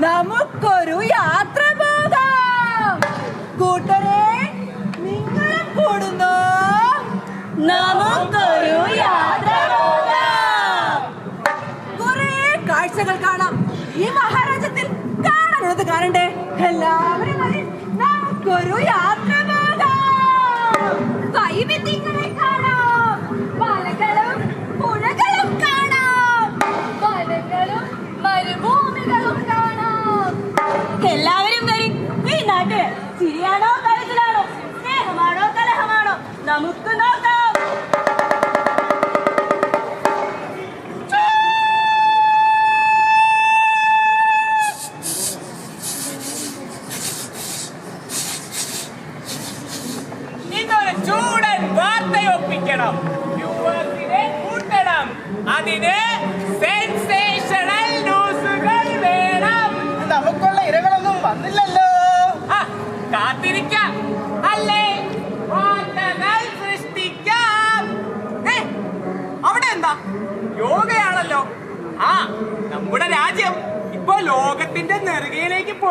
നമുക്കൊരു യാത്ര പോകാം. കൂട്ടരെ നിങ്ങളും കൂടുന്നു? നമുക്കൊരു യാത്ര കുറെ കാഴ്ചകൾ കാണാം. ഈ മഹാരാജ്യത്തിൽ കാണാനുള്ളത് കാണണ്ടേ കലഹമാണോ നമുക്ക് നോക്കാം ഇന്നൊരു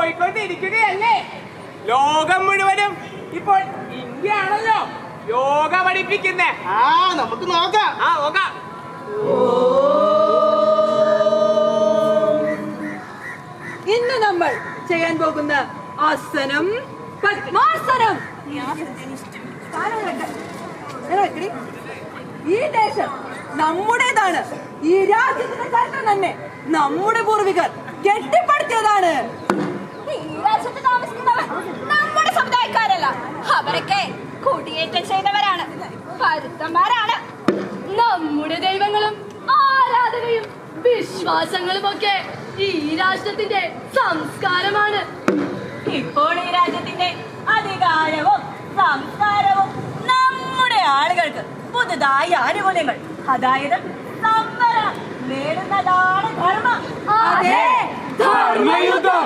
പോയിക്കൊണ്ടിരിക്കുകയല്ലേ? ലോകം മുഴുവനും ഇപ്പോൾ ഇന്ത്യ ആണല്ലോ യോഗ പഠിപ്പിക്കുന്നേ. ആ നമുക്ക് നോക്കാം. ആ നോക്കാം. ഇന്ന് നമ്മൾ ചെയ്യാൻ പോകുന്ന ആസനം പത്മാസനം. ഈ ദേശം നമ്മുടേതാണ്. ഈ രാജ്യത്തിന്റെ ചരിത്രം തന്നെ നമ്മുടെ പൂർവികർ കെട്ടിപ്പടുത്തിയതാണ്. ഈ താമസിക്കുന്നവർ നമ്മുടെ സമുദായക്കാരല്ല. അവരൊക്കെ കുടിയേറ്റം ചെയ്തവരാണ് പരുത്തന്മാരാണ് നമ്മുടെ ദൈവങ്ങളും ആരാധനയും വിശ്വാസങ്ങളും ഒക്കെ ഈ രാഷ്ട്രത്തിന്റെ സംസ്കാരമാണ്. ഇപ്പോൾ ഈ രാജ്യത്തിന്റെ അധികാരവും സംസ്കാരവും നമ്മുടെ ആളുകൾക്ക് പുതുതായ ആനുകൂല്യങ്ങൾ. അതായത് നേടുന്നതാണ് ധർമ്മ. ധർമ്മയുദ്ധം.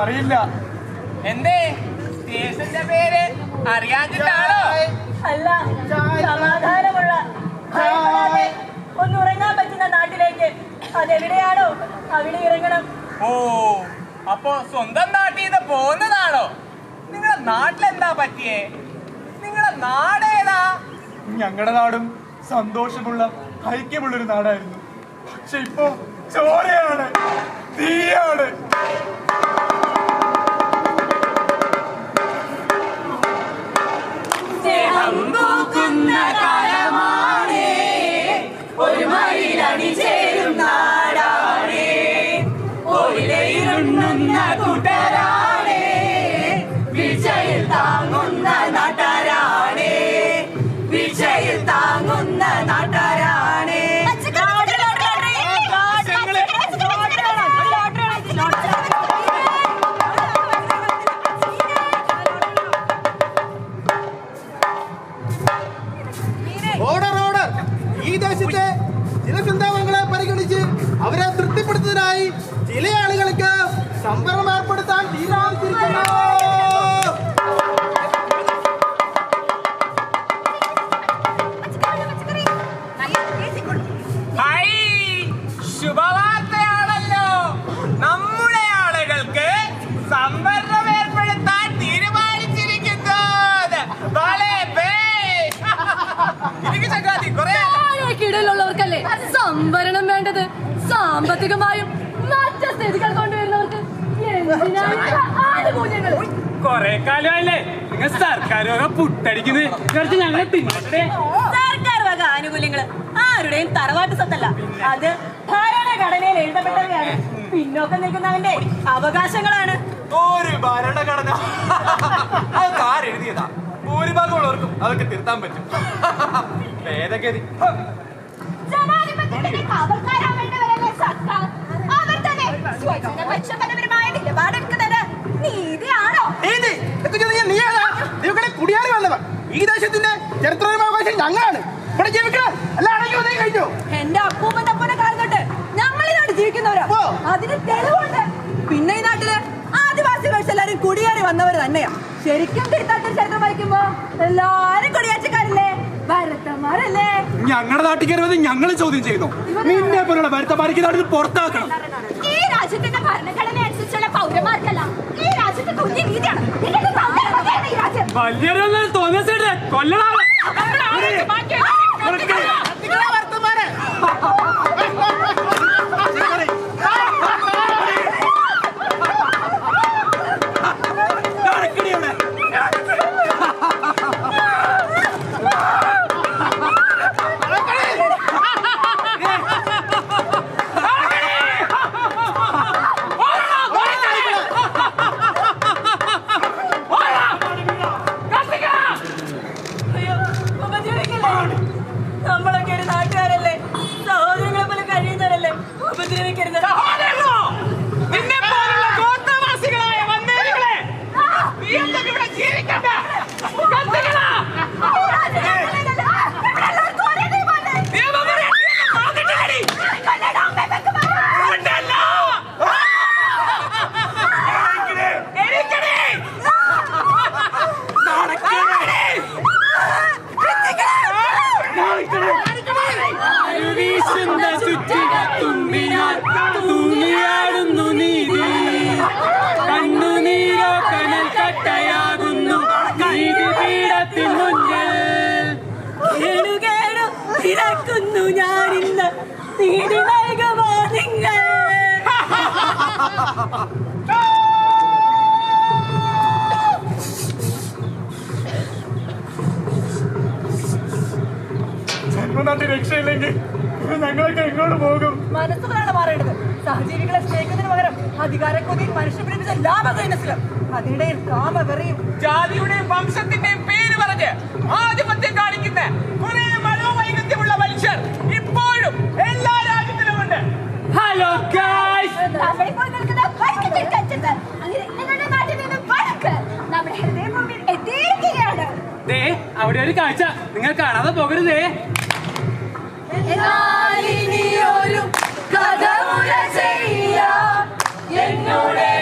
അറിയില്ല. എന്തേ? സ്റ്റേഷന്റെ പേര് അറിയാഞ്ഞിട്ടാണോ? അല്ല. സമാധാനമുള്ള ഒന്ന് ഉറങ്ങാൻ പറ്റുന്ന നാട്ടിലേക്ക്. അതെവിടെയാണോ? അവിടെ ഇറങ്ങണം. ഓ അപ്പോ സ്വന്തം നാട്ടിൽ നിന്ന് പോകുന്നതാണോ? നിങ്ങളെ നാട്ടിലെന്താ പറ്റിയേ? നിങ്ങളെ നാടേതാ? ഞങ്ങളുടെ നാടും സന്തോഷമുള്ള ഐക്യമുള്ളൊരു നാടായിരുന്നു. പക്ഷെ ഇപ്പോ ചോരയാണ് തീയാണ്. സാമ്പത്തികമായും മറ്റ് സ്ഥിതികൾ കൊണ്ടുവരുന്നവർക്ക് കൊറേ കാലമല്ലേ നിങ്ങൾ സർക്കാരൊക്കെ പുട്ടടിക്കുന്നത് കുറച്ച് ഞങ്ങളെ തിന്നട്ടെ സർക്കാർ വക ആനുകൂല്യങ്ങൾ ആരുടെയും തറവാട്ട് സ്വത്തല്ല. അത് ഭരണഘടനയിൽ എഴുതപ്പെട്ടവയാണ്. പിന്നോക്കം നിൽക്കുന്നവന്റെ അവകാശങ്ങളാണ്. ഒരു ഭരണഘടന അതൊക്കെ ആരെഴുതിയതാ ഭൂരിഭാഗമുള്ളവർക്കും അതൊക്കെ തിരുത്താൻ പറ്റും. ഭേദഗതി. ജനാധിപത്യത്തിന്റെ കാവൽക്കാരാവേണ്ടവരല്ലേ സർക്കാർ അവർ തന്നെ സ്വജനപക്ഷപരമായ നിലപാടെടുക്കുന്നത് നീതിയാണോ? നീതി. നീ കുടിയാറി വന്നവർ. ഈ ദേശത്തിന്റെ ചരിത്രപരമായ ഞങ്ങളാണ്. ഇവിടെ ജീവിക്കണം. അല്ല അടങ്ങി വന്നേ കഴിഞ്ഞു. എന്റെ അപ്പൂപ്പന്റെ അപ്പനെ കാലം തൊട്ട് ഞങ്ങൾ ജീവിക്കുന്നവരാ അതിന് തെളിവുണ്ട്. പിന്നെ ഈ നാട്ടിൽ ആദിവാസി എല്ലാരും കുടിയേറി വന്നവർ തന്നെയാ. ശരിക്കും തീർത്ഥാടന ചരിത്രം വായിക്കുമ്പോ എല്ലാരും കുടിയേറ്റക്കാരല്ലേ? ഭരതന്മാരല്ലേ ഞങ്ങളുടെ നാട്ടിൽ കയറുന്നത് ഞങ്ങൾ ചോദ്യം ചെയ്യുന്നു നിന്നെ പോലുള്ള വരുത്തമാരിക്ക് നാട്ടിൽ പുറത്താക്കണം? ഈ രാജ്യത്തിന്റെ ഭരണഘടന അനുസരിച്ചുള്ള പൗരന്മാർക്കല്ല. ഈ രാജ്യത്തെ തുല്യ രാജ്യം. വലിയൊരു തോന്നിയ കൊല്ലണാവേ രക്ഷയില്ലെങ്കിൽ ഞങ്ങളൊക്കെ എങ്ങോട്ട് പോകും? മനസ്സുകളാണ് മാറേണ്ടത്. സഹജീവികളെ സ്നേഹിക്കുന്നതിന് പകരം അധികാരക്കൊതിയിൽ മനുഷ്യപ്രേമിച്ച ലാഭകൈനസിലും അതിനിടയിൽ കാമവെറിയും ജാതിയുടെയും വംശത്തിന്റെയും പേര് പറഞ്ഞ് ആധിപത്യം കാണിക്കുന്ന കുറെ മനോവൈകല്യമുള്ള മനുഷ്യർ ഇപ്പോഴും എല്ലാ ഹലോ അവിടെ ഒരു കാഴ്ച. നിങ്ങൾ കാണാതെ പോകരുതേ. എന്നാലിനിയൊരു കഥമുറ ചെയ്യാം. എന്നോടെ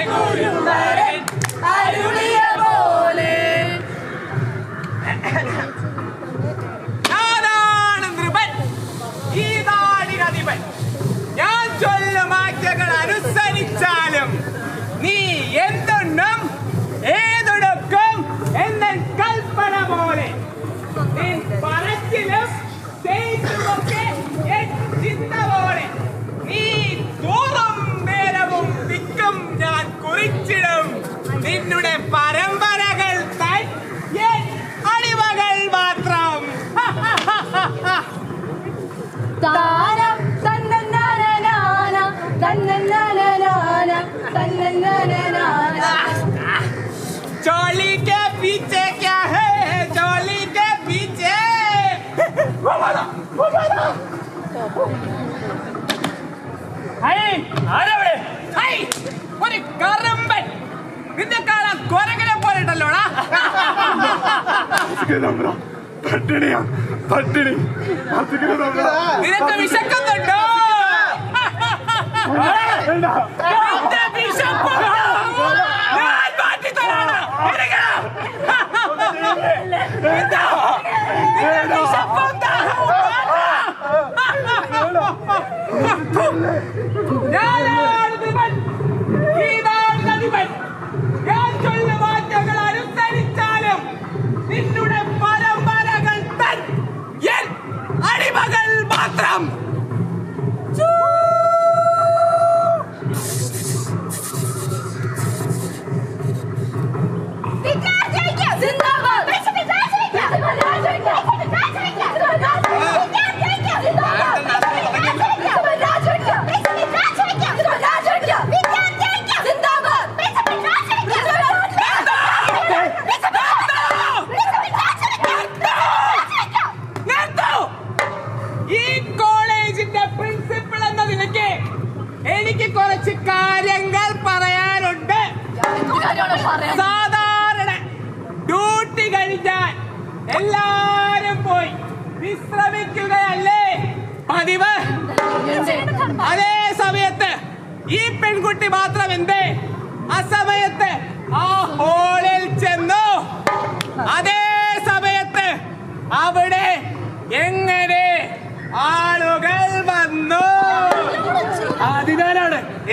നിന്നുടെ പരമ്പരകൾ തൻ എൻ അടിമകൾ മാത്രം താനം തന്നന്നാനാന തന്നന്നാനാന തന്നന്നാനാന चोली के पीछे क्या है चोली के पीछे ആരവിടെ ഹൈ, ഒരു കറമ്പൻ. നിന്നെ കാണാൻ കൊരകനെ പോലെയുണ്ടല്ലോടാ പട്ടിണിയാ പട്ടിണി. നിനക്ക് വിശക്കുന്നുണ്ടോ? വിശപ്പ് ഞാൻ മാറ്റിത്തരാണ്. ഇരിക്കണം. എന്താ? നിന്റെ വിശപ്പും ദാഹവും മാറ്റാം.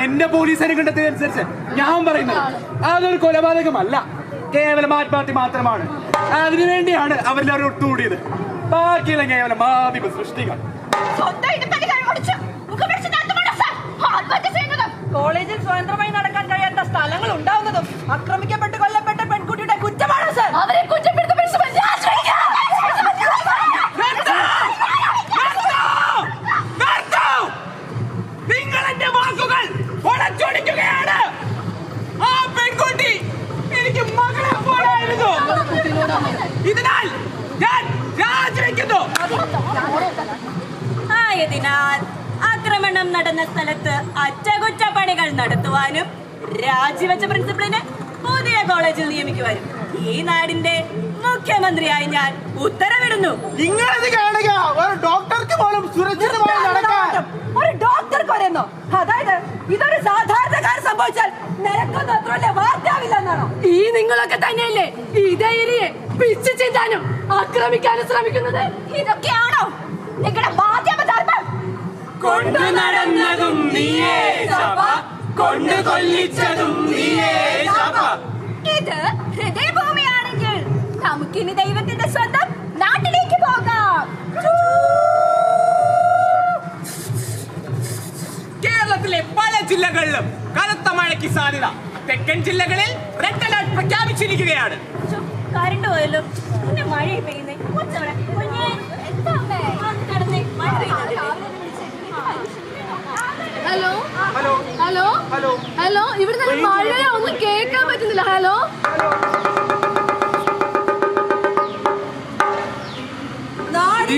എന്റെ പോലീസിനെ കണ്ടെത്തിയതനുസരിച്ച് ഞാൻ പറയുന്നത്. അതൊരു കൊലപാതകമല്ല. കേവലം ആത്മഹത്യ മാത്രമാണ്. അതിനുവേണ്ടിയാണ് അവരെല്ലാവരും ഒത്തുകൂടിയത്. ബാക്കിയുള്ള കേവലം മാധ്യമ സൃഷ്ടികൾ. കോളേജിൽ സ്വതന്ത്രമായി നടക്കാൻ കഴിയാത്ത സ്ഥലങ്ങൾ ഉണ്ടാവുന്നതും ആക്രമിക്കപ്പെട്ട് കൊല്ലപ്പെട്ട നിങ്ങളിത് കാണുക. ഒരു ഡോക്ടർക്ക് പോലും സുരക്ഷിതമായി നടക്കാൻ. ഒരു ഡോക്ടർക്ക് പറയുന്നോ. അതായത് ഇതൊരു സാധാരണക്കാരൻ സംഭവിച്ചാൽ നിരക്കൊന്നും അത്ര വലിയ വാർത്തയാവില്ലെന്നാണോ? ഈ നിങ്ങളൊക്കെ തന്നെയല്ലേ ഇതേ ഏരിയെ പിച്ചു ചിന്താനും ആക്രമിക്കാനും ശ്രമിക്കുന്നത്? ഇതൊക്കെയാണോ നിങ്ങളുടെ ധർമ്മം? കൊണ്ടു നടന്നതും നീയേ സഭ കൊണ്ടു കൊല്ലിച്ചതും നീയേ സഭ ഇത് ഹൃദയഭൂമിയാണെങ്കിൽ നമുക്കിനി ദൈവത്തിന്റെ സ്വന്തം നാട്ടിലേക്ക് പോകാം. കേരളത്തിലെ പല ജില്ലകളിലും കനത്ത മഴയ്ക്ക് സാധ്യത. തെക്കൻ ജില്ലകളിൽ റെഡ് അലർട്ട് പ്രഖ്യാപിച്ചിരിക്കുകയാണ്. കറണ്ട് പോയല്ലോ. പിന്നെ മഴ പെയ്യുന്നേ ഹലോ? ഹലോ. ഹലോ? ഹലോ. ഇവിടെ മഴ ഒന്നും കേൾക്കാൻ പറ്റുന്നില്ല. ഹലോ.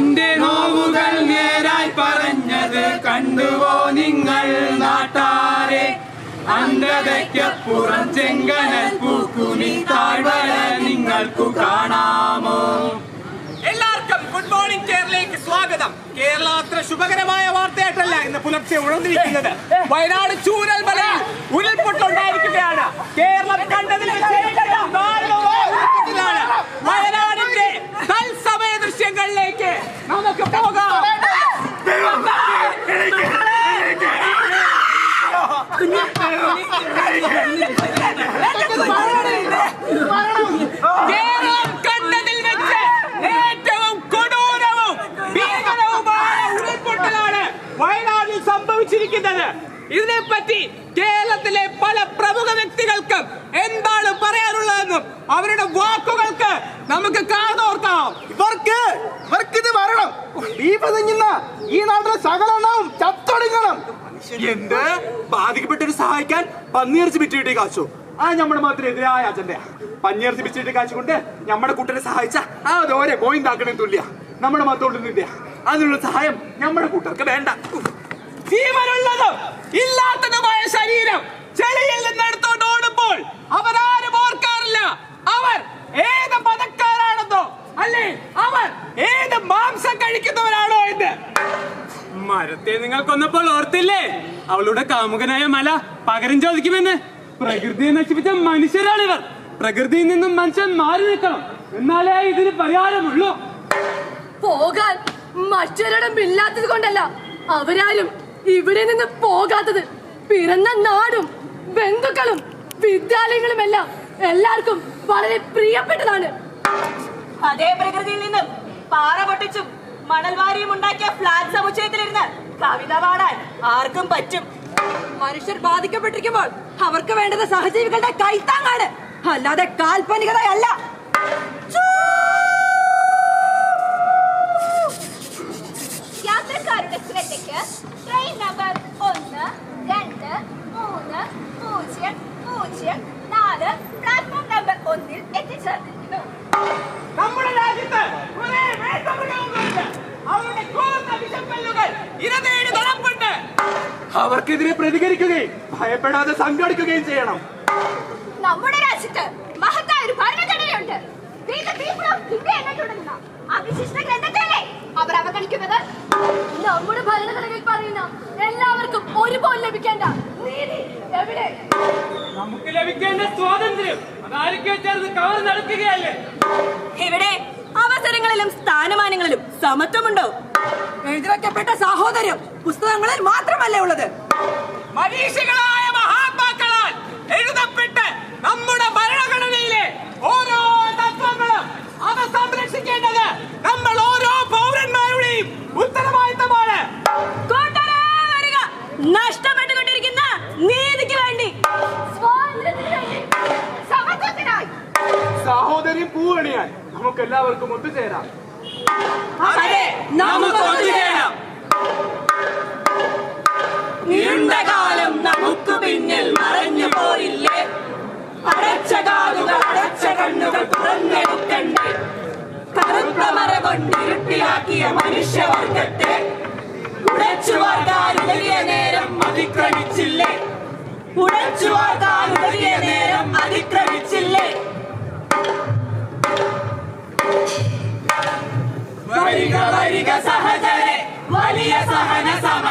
നിന്റെ നോവുകൾ നേരായി പറഞ്ഞത് കണ്ടുവോ നിങ്ങൾ നാട്ടാരെ? അന്ധതയ്ക്കപ്പുറം ചെങ്കനൽ പൂക്കുമി താഴ്വര നിങ്ങൾക്കു കാണാമോ? എല്ലാവർക്കും ഗുഡ് മോർണിംഗ് കേരളയിലേക്ക് സ്വാഗതം. കേരള അത്ര ശുഭകരമായ വാർത്തയായിട്ടല്ല ഇന്ന് പുലർച്ചെ ഉണർന്നിരിക്കുന്നത്. വയനാട് ചൂരൽമലയിൽ ഉരുൾപൊട്ടുണ്ടായിരിക്കുകയാണ്. കേരളം കണ്ടതിൽ വയനാടിന്റെ തത്സമയ ദൃശ്യങ്ങളിലേക്ക് നമുക്ക് പോകാം. ഇതിനെപ്പറ്റി കേരളത്തിലെ പല പ്രമുഖ വ്യക്തികൾക്കും എന്താണ് പറയാനുള്ളതെന്നും അവരുടെ വാക്കുകൾക്ക് നമുക്ക് കാതോർത്താം ഇവർക്ക് ഇവർക്ക് ഇത് വരണം. ബീഫ് തിന്നുന്ന ഈ നാട്ടിലെ സകലെണ്ണവും ചത്തൊടുങ്ങണം. എന്ത്? ബാധിക്കപ്പെട്ടവരെ സഹായിക്കാൻ പന്നിയിറച്ചി വിറ്റിട്ട് കാശോ. ആ നമ്മുടെ മാത്രം എതിരായ അജണ്ടയാ പന്നിയിറച്ചി വിറ്റിട്ട് കാശ് കൊണ്ട് നമ്മുടെ കൂട്ടരെ സഹായിച്ച ആ അതോരെ ഗോയിന്താക്കണേ തുല്യ. നമ്മുടെ മത്തോണ്ടില്ല അതിനുള്ള സഹായം നമ്മുടെ കൂട്ടർക്ക് വേണ്ട. ജീവനുള്ളതും ഇല്ലാത്തതുമായ ശരീരം ചെളിയിൽ നിന്ന് എടുത്തോണ്ട് ഓടുമ്പോൾ ഓർക്കാറില്ല അവർ ഏത് മതക്കാരാണെന്നോ അല്ലേ? അവർ ഏത് മാംസം കഴിക്കുന്നവരാണോ എന്ന്. മരത്തെ നിങ്ങൾക്കൊന്നപ്പോൾ ഓർത്തില്ലേ? അവളുടെ കാമുകനായ മല പകരം ചോദിക്കുമെന്ന്. പ്രകൃതിയെ നശിപ്പിച്ച മനുഷ്യരാണിവർ. പ്രകൃതിയിൽ നിന്നും മനുഷ്യൻ മാറി നിൽക്കണം. എന്നാലേ ഇതിന് പരിഹാരമുള്ളൂ. പോകാൻ മറ്റൊരിടം ഇല്ലാത്തത് കൊണ്ടല്ല. അവരാരും ഇവിടെ നിന്ന് പോകാത്തത്. പിറന്ന നാടും ബന്ധുക്കളും വിദ്യാലയങ്ങളും എല്ലാം എല്ലാവർക്കും വളരെ പ്രിയപ്പെട്ടതാണ്. അതേ പ്രകൃതിയിൽ നിന്നും പാറ പൊട്ടിച്ചും മണൽവാരിയും ഉണ്ടാക്കിയ ഫ്ലാറ്റ് സമുച്ചയത്തിലിരുന്ന് കവിത പാടാൻ ആർക്കും പറ്റും. മനുഷ്യർ ബാധിക്കപ്പെട്ടിരിക്കുമ്പോൾ അവർക്ക് വേണ്ടത് സഹജീവികളുടെ കൈത്താങ്ങാണ്. അല്ലാതെ കാൽപ്പനികതയല്ല. അവർക്കെതിരെ പ്രതികരിക്കുകയും ഭയപ്പെടാതെ സംഘടിക്കുകയും ചെയ്യണം. നമ്മുടെ രാജ്യത്ത് മഹത്തായ ഒരു ഭരണഘടനയുണ്ട്. അവർ അവഗണിക്കുന്നത്? നമ്മുടെ ഭരണഘടനയിൽ പറയുന്ന എല്ലാവർക്കും ഒരുപോലെ ലഭിക്കേണ്ട നീതി എവിടെ? നമുക്ക് ലഭിക്കേണ്ട സ്വാതന്ത്ര്യം. ചേർന്ന് കവർ നടക്കുകയല്ലേ? ഇവിടെ അവസരങ്ങളിലും സ്ഥാനമാനങ്ങളിലും സമത്വമുണ്ടോ? എഴുതി വയ്ക്കപ്പെട്ട സഹോദരം പുസ്തകങ്ങളിൽ മാത്രമല്ലേ ഉള്ളത്? മനീഷികളായ മഹാത്മാക്കളാൽ എഴുതപ്പെട്ട് നമ്മുടെ ഭരണഘടനയിലെ ഓരോ തത്വങ്ങളും അവ സംരക്ഷിക്കേണ്ടത് നമ്മൾ ഓരോ പൗരന്മാരുടെയും ഉത്തരവാദിത്തമാണ്. നഷ്ടപ്പെട്ടുകൊണ്ടിരിക്കുന്ന നീതിക്ക് വേണ്ടി. സഹോദരി പൂവണിയാൻ നമുക്ക് എല്ലാവർക്കും ഒത്തുചേരാം. അതെ നമുക്ക് ഒത്തുചേരാം ഇരുണ്ട കാലം നമുക്ക് പിന്നിൽ മറഞ്ഞു പോയില്ലേ? അടച്ച കാലുകൾ അടച്ച കണ്ണുകൾ തുറന്നെടുക്കണ്ടേ? കറുത്ത മറ കൊണ്ടിരുട്ടിലാക്കിയ മനുഷ്യവർഗത്തെ ഉടച്ചു നേരം അതിക്രമിച്ചില്ലേ? ഉടച്ചു നേരം അതിക്രമിച്ചില്ലേ? വരിക വരിക സഹചരെ വലിയ സഹന കൈകൾ